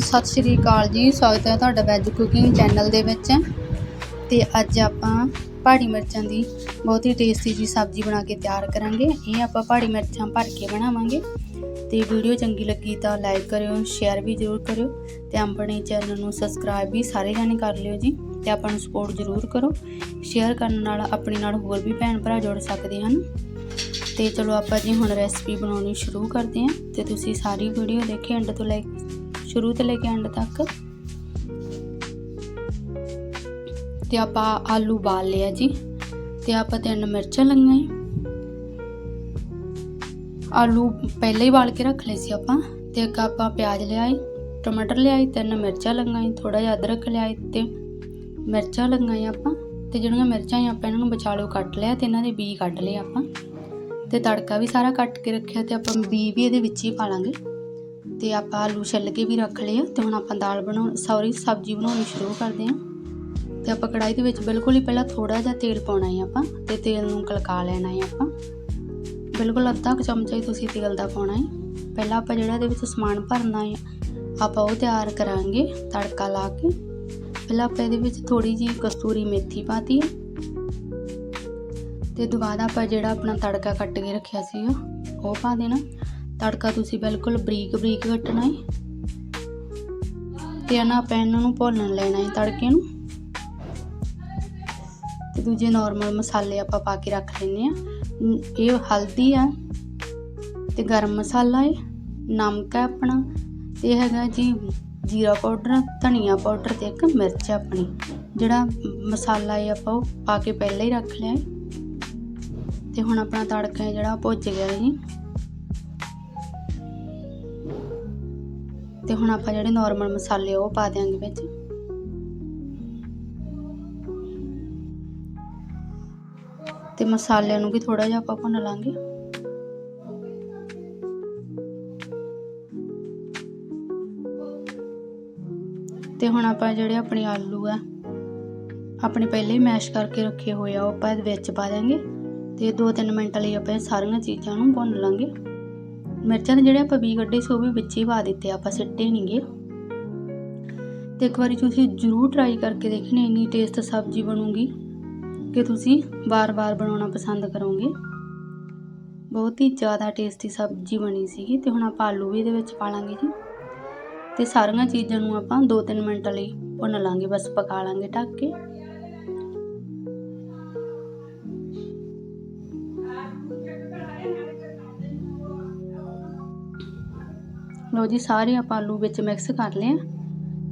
ਸਤਿ ਸ਼੍ਰੀ ਅਕਾਲ ਜੀ, ਸਵਾਗਤ ਹੈ ਤੁਹਾਡਾ ਵੈਜ ਕੁਕਿੰਗ ਚੈਨਲ ਦੇ ਵਿੱਚ। ਤੇ ਅੱਜ ਆਪਾਂ ਪਹਾੜੀ ਮਿਰਚਾਂ ਦੀ ਬਹੁਤ ਹੀ ਟੇਸਟੀ ਜੀ ਸਬਜ਼ੀ ਬਣਾ ਕੇ ਤਿਆਰ ਕਰਾਂਗੇ। ਇਹ ਆਪਾਂ ਪਹਾੜੀ ਮਿਰਚਾਂ ਭਰ ਕੇ ਬਣਾਵਾਂਗੇ। ਤੇ ਵੀਡੀਓ ਚੰਗੀ ਲੱਗੀ ਤਾਂ ਲਾਈਕ ਕਰਿਓ ਸ਼ੇਅਰ ਵੀ ਜ਼ਰੂਰ ਕਰਿਓ। ਤੇ ਆਪਣੇ ਚੈਨਲ ਨੂੰ ਸਬਸਕ੍ਰਾਈਬ ਵੀ ਸਾਰੇ ਜਾਣੇ ਕਰ ਲਿਓ ਜੀ। ਤੇ ਆਪਾਂ ਨੂੰ ਸਪੋਰਟ ਜ਼ਰੂਰ ਕਰੋ। ਸ਼ੇਅਰ ਕਰਨ ਨਾਲ ਆਪਣੇ ਨਾਲ ਹੋਰ ਵੀ ਭੈਣ ਭਰਾ ਜੁੜ ਸਕਦੇ ਹਨ। ਤੇ ਚਲੋ ਆਪਾਂ ਜੀ ਹੁਣ ਰੈਸਪੀ ਬਣਾਉਣੀ ਸ਼ੁਰੂ ਕਰਦੇ ਹਾਂ। ਤੇ ਤੁਸੀਂ ਸਾਰੀ ਵੀਡੀਓ ਦੇਖੇ ਐਂਡ ਤੋਂ ਲਾਈਕ ਸ਼ੁਰੂ ਤੋਂ ਲੈ ਕੇ ਐਂਡ ਤੱਕ। ਤੇ ਆਪਾਂ ਆਲੂ ਬਾਲ ਲਿਆ ਜੀ। ਤੇ ਆਪਾਂ ਤਿੰਨ ਮਿਰਚਾਂ ਲਈਆਂ ਈ। ਆਲੂ ਪਹਿਲਾਂ ਹੀ ਬਾਲ ਕੇ ਰੱਖ ਲਏ ਸੀ ਆਪਾਂ। ਤੇ ਇੱਕ ਆਪਾਂ ਪਿਆਜ਼ ਲਿਆਏ, ਟਮਾਟਰ ਲਿਆਏ, ਤਿੰਨ ਮਿਰਚਾਂ ਲਗਾਈ ਥੋੜਾ ਜਿਹਾ ਅਦਰਕ ਲਿਆਏ ਤੇ ਮਿਰਚਾਂ ਲਗਾਈਆਂ ਆਪਾਂ। ਤੇ ਜਿਹੜੀਆਂ ਮਿਰਚਾਂ ਸੀ ਆਪਾਂ ਇਹਨਾਂ ਨੂੰ ਵਿਚਾਲਿਓ ਕੱਟ ਲਿਆ ਤੇ ਇਹਨਾਂ ਦੇ ਬੀ ਕੱਢ ਲਏ ਆਪਾਂ। ਤੇ ਤੜਕਾ ਵੀ ਸਾਰਾ ਕੱਟ ਕੇ ਰੱਖਿਆ ਤੇ ਆਪਾਂ ਬੀ ਵੀ ਇਹਦੇ ਵਿੱਚ ਹੀ ਪਾ ਲਾਂਗੇ। ਤੇ ਆਪਾਂ ਆਲੂ ਛਿੱਲ ਕੇ ਵੀ ਰੱਖ ਲਏ ਆ ਤੇ ਹੁਣ ਆਪਾਂ ਦਾਲ ਬਣਾਉਣ, ਸੌਰੀ, ਸਬਜ਼ੀ ਬਣਾਉਣੀ ਸ਼ੁਰੂ ਕਰਦੇ ਹਾਂ। ਤੇ ਆਪਾਂ ਕੜਾਈ ਦੇ ਵਿੱਚ ਬਿਲਕੁਲ ਹੀ ਪਹਿਲਾਂ ਥੋੜਾ ਜਿਹਾ ਤੇਲ ਪਾਉਣਾ ਹੈ ਆਪਾਂ ਤੇ ਤੇਲ ਨੂੰ ਕਲਕਾ ਲੈਣਾ ਹੈ ਆਪਾਂ। ਬਿਲਕੁਲ ਅੱਧਾ ਕੁ ਚਮਚਾ ਹੀ ਤੁਸੀਂ ਤੇਲ ਦਾ ਪਾਉਣਾ ਹੈ। ਪਹਿਲਾਂ ਆਪਾਂ ਜਿਹੜਾ ਇਹਦੇ ਵਿੱਚ ਸਮਾਨ ਭਰਨਾ ਹੈ, ਆਪਾਂ ਉਹ ਤਿਆਰ ਕਰਾਂਗੇ ਤੜਕਾ ਲਾ ਕੇ। ਪਹਿਲਾਂ ਆਪਾਂ ਇਹਦੇ ਵਿੱਚ ਥੋੜੀ ਜੀ ਕਸਤੂਰੀ ਮੇਥੀ ਪਾਤੀ ਹੈ। ਤੇ ਦੁਬਾਰਾ ਆਪਾਂ ਜਿਹੜਾ ਆਪਣਾ ਤੜਕਾ ਕੱਟ ਕੇ ਰੱਖਿਆ ਸੀ ਉਹ ਪਾ ਦੇਣਾ। ਤੜਕਾ ਤੁਸੀਂ ਬਿਲਕੁਲ ਬਰੀਕ ਬਰੀਕ ਕੱਟਣਾ ਹੈ। ਤੇ ਨਾ ਆਪਾਂ ਇਹਨਾਂ ਨੂੰ ਭੁੰਨ ਲੈਣਾ ਹੈ ਤੜਕੇ ਨੂੰ। ਤੇ ਦੂਜੇ ਨਾਰਮਲ ਮਸਾਲੇ ਆਪਾਂ ਪਾ ਕੇ ਰੱਖ ਲੈਨੇ ਆ ਇਹ ਹਲਦੀ ਆ ਤੇ ਗਰਮ ਮਸਾਲਾ ਹੈ, ਨਮਕ ਹੈ ਆਪਣਾ ਤੇ ਹੈਗਾ ਜੀ ਜੀਰਾ ਪਾਊਡਰ, ਧਨੀਆ ਪਾਊਡਰ ਤੇ ਇੱਕ ਮਿਰਚ ਆਪਣੀ। ਜਿਹੜਾ ਮਸਾਲਾ ਹੈ ਆਪਾਂ ਉਹ ਪਾ ਕੇ ਪਹਿਲਾਂ ਹੀ ਰੱਖ ਲਿਆ ਹੈ। ਤੇ ਹੁਣ ਆਪਣਾ ਤੜਕਾ ਹੈ ਜਿਹੜਾ ਭੁੱਜ ਗਿਆ ਜੀ। ਤੇ ਹੁਣ ਆਪਾਂ ਜਿਹੜੇ ਨਾਰਮਲ ਮਸਾਲੇ ਉਹ ਪਾ ਦਿਆਂਗੇ ਵਿੱਚ। ਤੇ ਮਸਾਲਿਆਂ ਨੂੰ ਵੀ ਥੋੜਾ ਜਿਹਾ ਆਪਾਂ ਭੁੰਨ ਲਾਂਗੇ। ਤੇ ਹੁਣ ਆਪਾਂ ਜਿਹੜੇ ਆਪਣੇ ਆਲੂ ਆ, ਆਪਣੇ ਪਹਿਲੇ ਹੀ ਮੈਸ਼ ਕਰਕੇ ਰੱਖੇ ਹੋਏ ਆ, ਉਹ ਆਪਾਂ ਇਹਦੇ ਵਿੱਚ ਪਾ ਦਿਆਂਗੇ। ਤੇ 2-3 ਮਿੰਟ ਲਈ ਆਪਾਂ ਇਹ ਸਾਰੀਆਂ ਚੀਜ਼ਾਂ ਨੂੰ ਭੁੰਨ ਲਾਂਗੇ। ਮਿਰਚਾਂ ਦੇ ਜਿਹੜੇ ਆਪਾਂ ਬੀ ਕੱਢੇ ਸੀ, ਉਹ ਵੀ ਵਿੱਚ ਹੀ ਪਾ ਦਿੱਤੇ, ਆਪਾਂ ਸਿੱਟੇ ਨਹੀਂਗੇ ਤੇ ਇੱਕ ਵਾਰੀ ਤੁਸੀਂ ਜ਼ਰੂਰ ਟਰਾਈ ਕਰਕੇ ਦੇਖਣੀ, ਇੰਨੀ ਟੇਸਟ ਸਬਜ਼ੀ ਬਣੂਗੀ ਕਿ ਤੁਸੀਂ ਵਾਰ ਵਾਰ ਬਣਾਉਣਾ ਪਸੰਦ ਕਰੋਗੇ। ਬਹੁਤ ਹੀ ਜ਼ਿਆਦਾ ਟੇਸਟੀ ਸਬਜ਼ੀ ਬਣੀ ਸੀਗੀ ਤੇ ਹੁਣ ਆਪਾਂ ਆਲੂ ਵੀ ਇਹਦੇ ਵਿੱਚ ਪਾ ਲਾਂਗੇ ਜੀ। ਤੇ ਸਾਰੀਆਂ ਚੀਜ਼ਾਂ ਨੂੰ ਆਪਾਂ 2-3 ਮਿੰਟ ਲਈ ਭੁੰਨ ਲਾਂਗੇ, ਬਸ ਪਕਾ ਲਾਂਗੇ ਢੱਕ ਕੇ। ਲੋ ਜੀ, ਸਾਰੇ ਆਪਾਂ ਆਲੂ ਵਿੱਚ ਮਿਕਸ ਕਰ ਲਏ ਆ।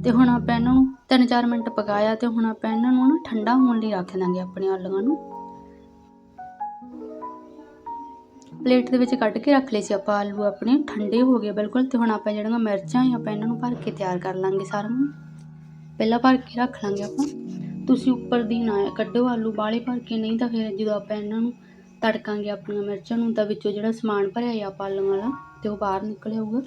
ਤੇ ਹੁਣ ਆਪਾਂ ਇਹਨਾਂ ਨੂੰ 3-4 ਮਿੰਟ ਪਕਾਇਆ ਤੇ ਹੁਣ ਆਪਾਂ ਇਹਨਾਂ ਨੂੰ ਨਾ ਠੰਡਾ ਹੋਣ ਲਈ ਰੱਖ ਦਾਂਗੇ ਆਪਣੇ ਆਲੂਆਂ ਨੂੰ। ਪਲੇਟ ਦੇ ਵਿੱਚ ਕੱਢ ਕੇ ਰੱਖ ਲਏ ਸੀ ਆਪਾਂ ਆਲੂ ਆਪਣੇ, ਠੰਡੇ ਹੋ ਗਏ ਬਿਲਕੁਲ। ਤੇ ਹੁਣ ਆਪਾਂ ਜਿਹੜੀਆਂ ਮਿਰਚਾਂ ਆ, ਆਪਾਂ ਇਹਨਾਂ ਨੂੰ ਭਰ ਕੇ ਤਿਆਰ ਕਰ ਲਾਂਗੇ ਸਾਰਿਆਂ ਨੂੰ ਪਹਿਲਾਂ ਭਰ ਕੇ ਰੱਖ ਲਾਂਗੇ ਆਪਾਂ। ਤੁਸੀਂ ਉੱਪਰ ਦੀ ਨਾ ਕੱਢੋ ਆਲੂ ਬਾਲੇ ਭਰ ਕੇ, ਨਹੀਂ ਤਾਂ ਫਿਰ ਜਦੋਂ ਆਪਾਂ ਇਹਨਾਂ ਨੂੰ ਤੜਕਾਂਗੇ ਆਪਣੀਆਂ ਮਿਰਚਾਂ ਨੂੰ ਤਾਂ ਵਿੱਚੋਂ ਜਿਹੜਾ ਸਮਾਨ ਭਰਿਆ ਆ ਆਪਾਂ ਆਲੂਆਂ ਵਾਲਾ, ਤੇ ਉਹ ਬਾਹਰ ਨਿਕਲ ਆਊਗਾ।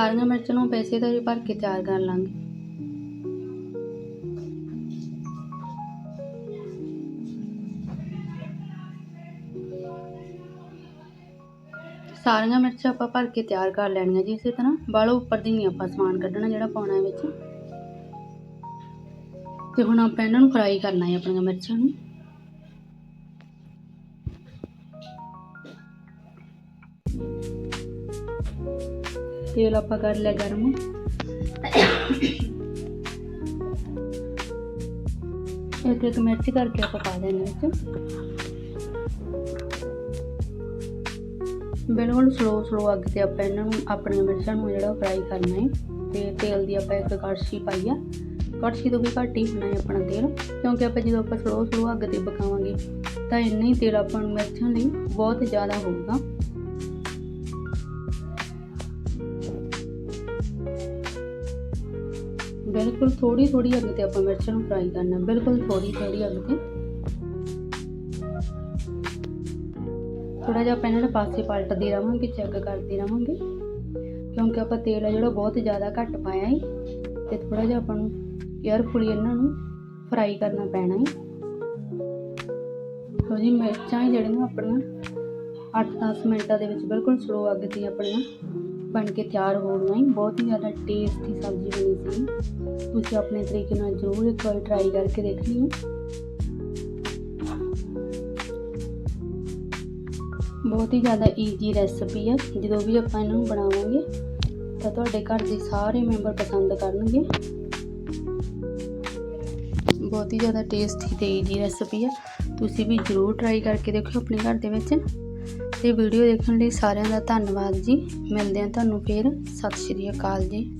ਸਾਰੀਆਂ ਮਿਰਚਾਂ ਨੂੰ ਪੈਸੇ ਦਾ ਭਰ ਕੇ ਤਿਆਰ ਕਰ ਲਾਂਗੇ। ਸਾਰੀਆਂ ਮਿਰਚਾਂ ਆਪਾਂ ਭਰ ਕੇ ਤਿਆਰ ਕਰ ਲੈਣੀਆਂ ਜੀ ਇਸੇ ਤਰ੍ਹਾਂ। ਬਾਲੋ ਉੱਪਰ ਦੀ ਨਹੀਂ ਆਪਾਂ ਸਮਾਨ ਕੱਢਣਾ ਜਿਹੜਾ ਪਾਉਣਾ ਹੈ ਵਿੱਚ। ਤੇ ਹੁਣ ਆਪਾਂ ਇਹਨਾਂ ਨੂੰ ਫਰਾਈ ਕਰਨਾ ਹੈ ਆਪਣੀਆਂ ਮਿਰਚਾਂ ਨੂੰ। ਤੇਲ ਆਪਾਂ ਕਰ ਲਿਆ ਗਰਮ। ਇੱਕ ਇੱਕ ਮਿਰਚ ਕਰਕੇ ਆਪਾਂ ਪਾ ਦੇਣਾ ਵਿੱਚ। ਬਿਲਕੁਲ ਸਲੋ ਸਲੋ ਅੱਗ ਤੇ ਆਪਾਂ ਇਹਨਾਂ ਨੂੰ, ਆਪਣੀਆਂ ਮਿਰਚਾਂ ਨੂੰ ਜਿਹੜਾ ਫਰਾਈ ਕਰਨਾ ਹੈ। ਤੇ ਤੇਲ ਦੀ ਆਪਾਂ ਇੱਕ ਕੜਛੀ ਪਾਈ ਆ। ਕੜਛੀ ਤੋਂ ਵੀ ਘੱਟ ਹੀ ਹੋਣਾ ਹੈ ਆਪਣਾ ਤੇਲ, ਕਿਉਂਕਿ ਆਪਾਂ ਜਦੋਂ ਆਪਾਂ ਸਲੋ ਸਲੋ ਅੱਗ ਤੇ ਪਕਾਵਾਂਗੇ, ਤਾਂ ਇੰਨਾ ਹੀ ਤੇਲ ਆਪਾਂ ਨੂੰ ਮਿਰਚਾਂ ਲਈ ਬਹੁਤ ਜ਼ਿਆਦਾ ਹੋਊਗਾ। ਬਿਲਕੁਲ ਥੋੜੀ ਥੋੜੀ ਅੱਗ ਤੇ ਆਪਾਂ ਮਿਰਚਾਂ ਨੂੰ ਫਰਾਈ ਕਰਨਾ, ਬਿਲਕੁਲ ਥੋੜੀ ਥੋੜੀ ਅੱਗ ਤੇ। ਥੋੜਾ ਜਿਹਾ ਆਪਾਂ ਇਹਨਾਂ ਦੇ ਪਾਸੇ ਪਲਟਦੇ ਰਵਾਂਗੇ ਚੈੱਕ ਕਰਦੇ ਰਵਾਂਗੇ। ਕਿਉਂਕਿ ਆਪਾਂ ਤੇਲ ਆ ਜਿਹੜਾ ਬਹੁਤ ਜ਼ਿਆਦਾ ਘੱਟ ਪਾਇਆ ਹੈ ਤੇ ਥੋੜਾ ਜਿਹਾ ਆਪਾਂ ਨੂੰ ਕੇਅਰਫੁਲੀ ਇਹਨਾਂ ਨੂੰ ਫਰਾਈ ਕਰਨਾ ਪੈਣਾ ਹੈ ਲਓ ਜੀ, ਮਿਰਚਾਂ ਜਿਹੜੀਆਂ ਆਪਣੀਆਂ 8-10 ਮਿੰਟਾਂ ਦੇ ਵਿੱਚ ਬਿਲਕੁਲ ਸਲੋ ਅੱਗ ਤੇ ਆਪਣੀਆਂ। ਬਣ ਕੇ ਤਿਆਰ ਹੋ ਗਈਆਂ ਜੀ। ਬਹੁਤ ਹੀ ਜ਼ਿਆਦਾ ਟੇਸਟੀ ਸਬਜ਼ੀ ਬਣੀ ਸੀ ਤੁਸੀਂ ਆਪਣੇ ਤਰੀਕੇ ਨਾਲ ਜ਼ਰੂਰ ਇੱਕ ਵਾਰ ਟਰਾਈ ਕਰਕੇ ਦੇਖਣੀ ਹੈ ਬਹੁਤ ਹੀ ਜ਼ਿਆਦਾ ਈਜ਼ੀ ਰੈਸਪੀ ਹੈ ਜਦੋਂ ਵੀ ਆਪਾਂ ਇਹਨੂੰ ਬਣਾਵਾਂਗੇ ਤਾਂ ਤੁਹਾਡੇ ਘਰ ਦੇ ਸਾਰੇ ਮੈਂਬਰ ਪਸੰਦ ਕਰਨਗੇ ਬਹੁਤ ਹੀ ਜ਼ਿਆਦਾ ਟੇਸਟੀ ਤੇ ਈਜ਼ੀ ਰੈਸਪੀ ਹੈ ਤੁਸੀਂ ਵੀ ਜ਼ਰੂਰ ਟਰਾਈ ਕਰਕੇ ਦੇਖਿਓ ਆਪਣੇ ਘਰ ਦੇ ਵਿੱਚ ਤੇ ਵੀਡੀਓ ਦੇਖਣ ਲਈ ਸਾਰਿਆਂ ਦਾ ਧੰਨਵਾਦ ਜੀ। ਮਿਲਦੇ ਹਾਂ ਤੁਹਾਨੂੰ ਫੇਰ। ਸਤਿ ਸ਼੍ਰੀ ਅਕਾਲ ਜੀ।